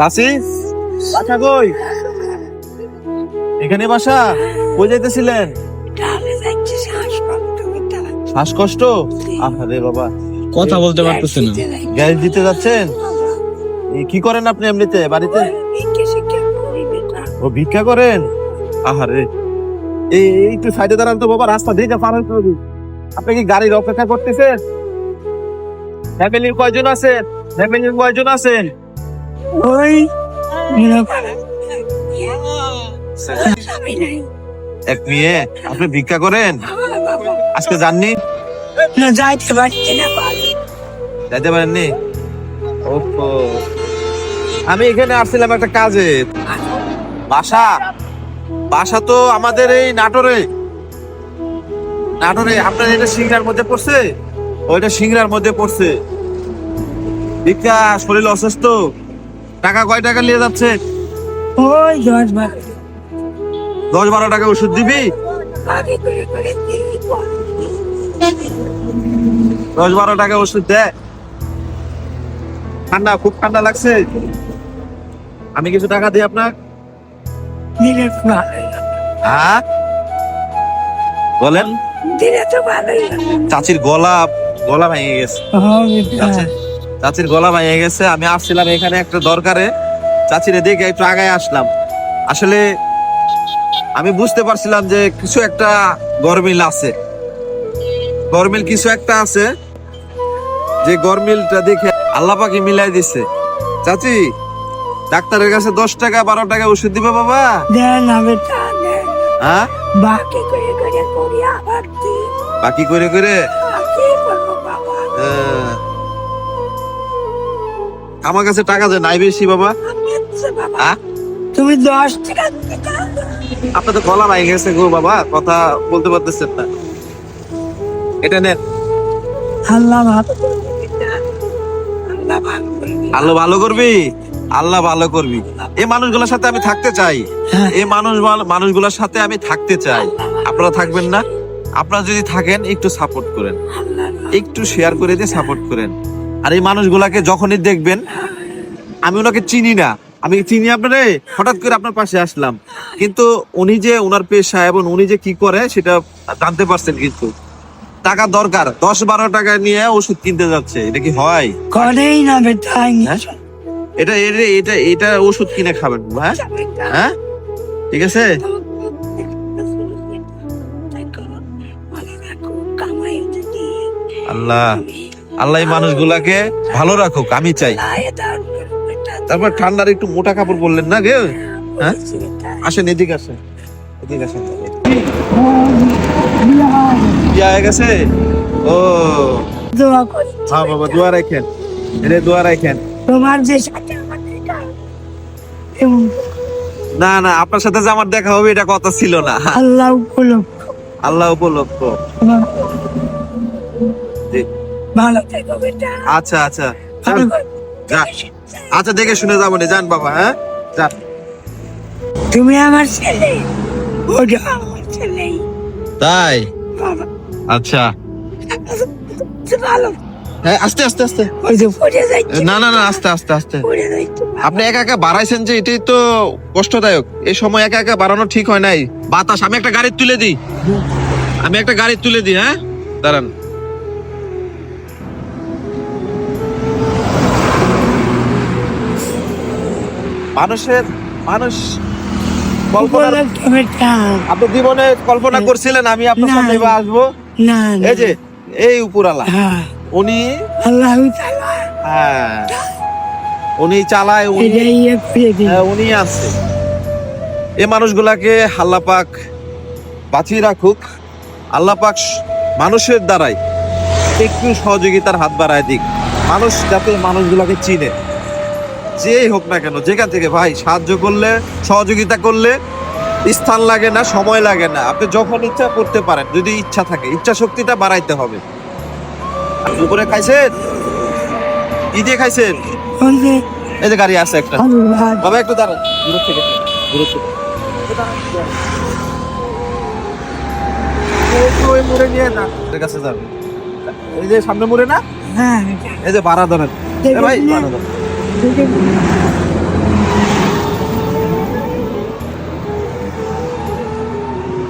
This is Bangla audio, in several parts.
চাচি বাসা কই? এখানে বাসা? কই যাইতেছিলেন? শ্বাসকষ্ট? আরে বাবা। কথা বলতে পারতেছে না। গ্যাস দিতে যাচ্ছেন? এই কি করেন আপনি এমনিতে বাড়িতে? ও ভিক্ষা করেন? আহারে। এই একটু সাইডে দাঁড়ান তো বাবা রাস্তা দিয়ে পার হইতে হবে। আপনি কি গাড়ির অপেক্ষা করতেছেন? ফ্যামিলির কয়জন আছেন? ফ্যামিলির কয়জন আছেন? ওই এক মেয়ে আপনি ভিক্ষা করেন? আজকে যাননি? না যাইতে পারছি না যাইতে পারেননি? ওহো। আমি এখানে আসছিলাম একটা কাজে। বাসা? বাসা তো আমাদের এই নাটোরে। নাটোরে আপনার এটা সিংড়ার মধ্যে পড়ছে? ওইটা সিংড়ার মধ্যে পড়ছে। ভিক্ষা শরীর অসুস্থ। টাকা কয় টাকা নিয়ে যাচ্ছে? ওই দশ বার। দশ বারো টাকা ওষুধ দিবি। দশ বারো টাকা ওষুধ দে। ঠান্ডা খুব ঠান্ডা লাগছে। আমি কিছু টাকা দিই আপনার? দিলে তো ভালোই হ্যাঁ? বলেন। দিলে তো ভালোই। চাচির গলা গলা ভেঙে গেছে। চাচি চাচির গলা ভেঙে গেছে। আমি আসছিলাম এখানে একটা দরকারে। চাচিরে দেখে একটু আগায় আসলাম। আসলে আমি বুঝতে পারছিলাম যে কিছু একটা গরমিল আছে। গরমিল কিছু একটা আছে। যে গরমিলটা দেখে আল্লাহ পাকি মিলাই দিছে। চাচি ডাক্তারের কাছে দশ টাকা বারো টাকা ওষুধ দিবে বাবা? দেন হ্যাঁ? বাকি করে করে করি আবার বাকি করে করে? কি করব বাবা? আহ, আমার কাছে টাকা যে নাই বেশি বাবা। হ্যাঁ? তুমি দশ টাকা। আপনার তো গলা ভাই গেছে গো বাবা কথা বলতে পারতেছেন না। এটা নেন। আল্লাহ। আল্লাহ ভালো করবে? আল্লাহ ভালো করবি। এই মানুষগুলোর সাথে আমি থাকতে চাই। হ্যাঁ। এই মানুষ মানুষগুলোর সাথে আমি থাকতে চাই। আপনারা থাকবেন না? আপনারা যদি থাকেন একটু সাপোর্ট করেন। একটু শেয়ার করে দিয়ে সাপোর্ট করেন। আর এই মানুষগুলাকে যখনই দেখবেন আমি ওনাকে চিনি না। আমি চিনি আপনারে? হঠাৎ করে আপনার পাশে আসলাম। কিন্তু উনি যে ওনার পেশা এবং উনি যে কি করে সেটা জানতে পারছেন কিন্তু। টাকা দরকার। দশ বারো টাকা নিয়ে ওষুধ কিনতে যাচ্ছে। এটা কি হয়? করেই না বেটা? এটা এটা এটা ওষুধ কিনে খাবেন হ্যাঁ? হ্যাঁ? ঠিক আছে? আল্লাহ আল্লাহ মানুষগুলাকে ভালো রাখুক আমি চাই। তারপর ঠান্ডার একটু মোটা কাপড় বললেন না গে? হ্যাঁ? আসেন এদিকে আসেন এদিকে আসেন। হয়ে গেছে? ও। দোয়া করি। হ্যাঁ বাবা দোয়া রাখেন। এটা দোয়া রাখেন। তোমার যে সাথে আমার দেখা না না আপনার সাথে যে আমার দেখা হবে এটা কথা ছিল না। আল্লাহ উপলক্ষ। আল্লাহ উপলক্ষ। ভালো থেকো বেটা। আচ্ছা আচ্ছা। আচ্ছা দেখে শুনে যাব যান বাবা হ্যাঁ? যান তুমি আমার ছেলে। ওটা আমার ছেলে। তাই? আচ্ছা। ভালো হ্যাঁ আস্তে আস্তে আস্তে। ওই যে পড়ে যাচ্ছে। না না না আস্তে আস্তে আস্তে। পড়ে যাচ্ছে। আপনি একা একা বাড়াইছেন যে এটাই তো কষ্টদায়ক। এই সময় একা একা বাড়ানো ঠিক হয় নাই। বাতাস আমি একটা গাড়ি তুলে দিই। আমি একটা গাড়ি তুলে দিই হ্যাঁ? দাঁড়ান। মানুষের মানুষ কল্পনার আপনি জীবনে কল্পনা করছিলেন আমি আপনার সামনে আসব। এই যে এই উপরালা হ্যাঁ। উনি আল্লাহ হ্যাঁ। উনি চালায় উনি হ্যাঁ, উনি আছে। এই মানুষগুলাকে আল্লাহ পাক বাঁচিয়ে রাখুক। আল্লাহ পাক মানুষের দ্বারাই একটু সহযোগিতার হাত বাড়ায় দিক। মানুষ যাতে মানুষগুলাকে চিনে। যেই হোক না কেন যেখান থেকে ভাই সাহায্য করলে সহযোগিতা করলে স্থান লাগে না সময় লাগে না। আপনি যখন ইচ্ছা করতে পারেন যদি ইচ্ছা থাকে ইচ্ছা শক্তিটা বাড়াইতে হবে। উপরে খাইছেন? কি দিয়ে খাইছেন? এই যে গাড়ি আছে একটা। বাবা একটু দাঁড়ান। দূর থেকে। দূর থেকে। ওই মুড়ে নিয়ে না। এর কাছে যাবে এই যে সামনে মুড়ে না? হ্যাঁ। এই যে ভাড়া ধরেন। এ ভাই ভাড়া ধরেন।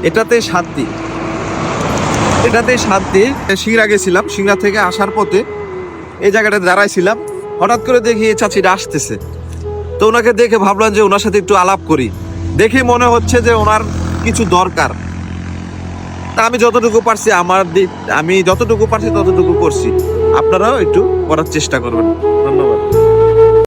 এটাতে শান্তি এটাতে শান্তি সিংড়া গেছিলাম, সিংড়া থেকে আসার পথে এই জায়গাটা দাঁড়াইছিলাম। হঠাৎ করে দেখি এই চাচিটা আসতেছে। তো ওনাকে দেখে ভাবলাম যে ওনার সাথে একটু আলাপ করি। দেখে মনে হচ্ছে যে ওনার কিছু দরকার। তা আমি যতটুকু পারছি আমার দিক আমি যতটুকু পারছি ততটুকু করছি। আপনারাও একটু করার চেষ্টা করবেন। ধন্যবাদ।